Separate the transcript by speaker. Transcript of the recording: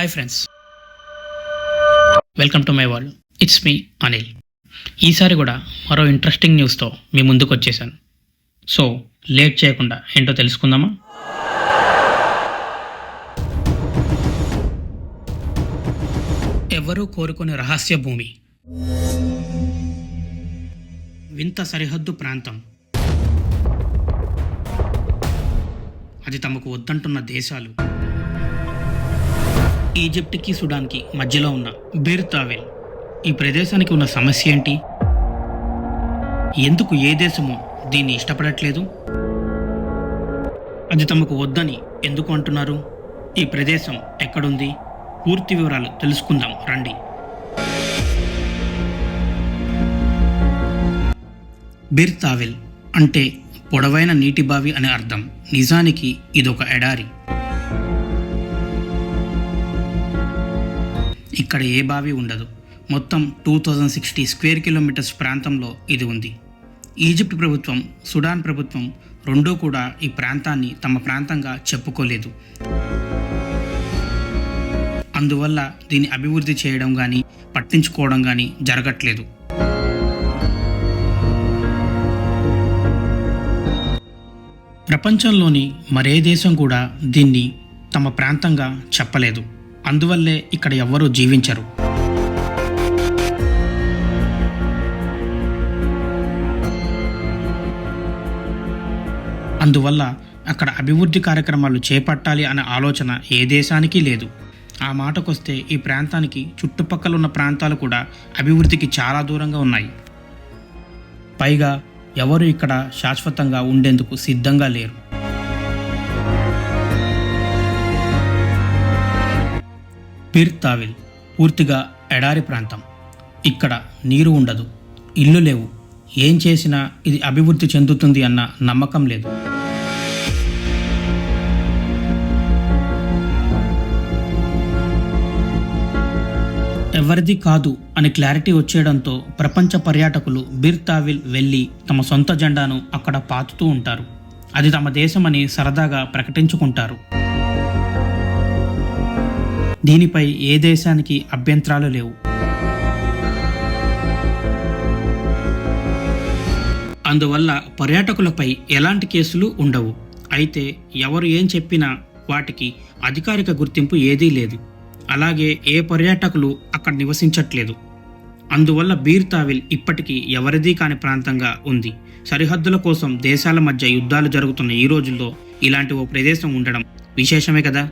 Speaker 1: Hi friends welcome to my world it's me Anil ఈసారి కూడా మరో ఇంట్రెస్టింగ్ న్యూస్తో మీ ముందుకు వచ్చేసాను. సో లేట్ చేయకుండా ఏంటో తెలుసుకుందామా? ఎవరూ కోరుకునే రహస్య భూమి. వింత సరిహద్దు ప్రాంతం. అది తమకు వద్దంటున్న దేశాలు. ఈజిప్ట్కి సుడాన్కి మధ్యలో ఉన్న బేర్ తావెల్ ఈ ప్రదేశానికి ఉన్న సమస్య ఏంటి? ఎందుకు ఏ దేశమో దీన్ని ఇష్టపడట్లేదు? అది తమకు వద్దని ఎందుకు అంటున్నారు? ఈ ప్రదేశం ఎక్కడుంది? పూర్తి వివరాలు తెలుసుకుందాం రండి. బిర్ తావెల్ అంటే పొడవైన నీటి బావి అనే అర్థం. నిజానికి ఇదొక ఎడారి. ఇక్కడ ఏ బావి ఉండదు. మొత్తం two thousand sixty square kilometres ప్రాంతంలో ఇది ఉంది. ఈజిప్ట్ ప్రభుత్వం సుడాన్ ప్రభుత్వం రెండూ కూడా ఈ ప్రాంతాన్ని తమ ప్రాంతంగా చెప్పుకోలేదు. అందువల్ల దీన్ని అభివృద్ధి చేయడం కానీ పట్టించుకోవడం కానీ జరగట్లేదు. ప్రపంచంలోని మరే దేశం కూడా దీన్ని తమ ప్రాంతంగా చెప్పలేదు. అందువల్లే ఇక్కడ ఎవ్వరూ జీవించరు. అందువల్ల అక్కడ అభివృద్ధి కార్యక్రమాలు చేపట్టాలి అనే ఆలోచన ఏ దేశానికి లేదు. ఆ మాటకొస్తే ఈ ప్రాంతానికి చుట్టుపక్కల ఉన్న ప్రాంతాలు కూడా అభివృద్ధికి చాలా దూరంగా ఉన్నాయి. పైగా ఎవరు ఇక్కడ శాశ్వతంగా ఉండేందుకు సిద్ధంగా లేరు. పిర్ తావిల్ పూర్తిగా ఎడారి ప్రాంతం. ఇక్కడ నీరు ఉండదు. ఇల్లు లేవు. ఏం చేసినా ఇది అభివృద్ధి చెందుతుంది అన్న నమ్మకం లేదు. ఎవరిది కాదు అని క్లారిటీ వచ్చేయడంతో ప్రపంచ పర్యాటకులు బిర్ తావిల్ వెళ్ళి తమ సొంత జెండాను అక్కడ పాతుతూ ఉంటారు. అది తమ దేశమని సరదాగా ప్రకటించుకుంటారు. దీనిపై ఏ దేశానికి అభ్యంతరాలు లేవు. అందువల్ల పర్యాటకులపై ఎలాంటి కేసులు ఉండవు. అయితే ఎవరు ఏం చెప్పినా వాటికి అధికారిక గుర్తింపు ఏదీ లేదు. అలాగే ఏ పర్యాటకులు అక్కడ నివసించట్లేదు. అందువల్ల బీర్ తావిల్ ఇప్పటికీ ఎవరిదీ కాని ప్రాంతంగా ఉంది. సరిహద్దుల కోసం దేశాల మధ్య యుద్ధాలు జరుగుతున్న ఈ రోజుల్లో ఇలాంటి ఓ ప్రదేశం ఉండడం విశేషమే కదా?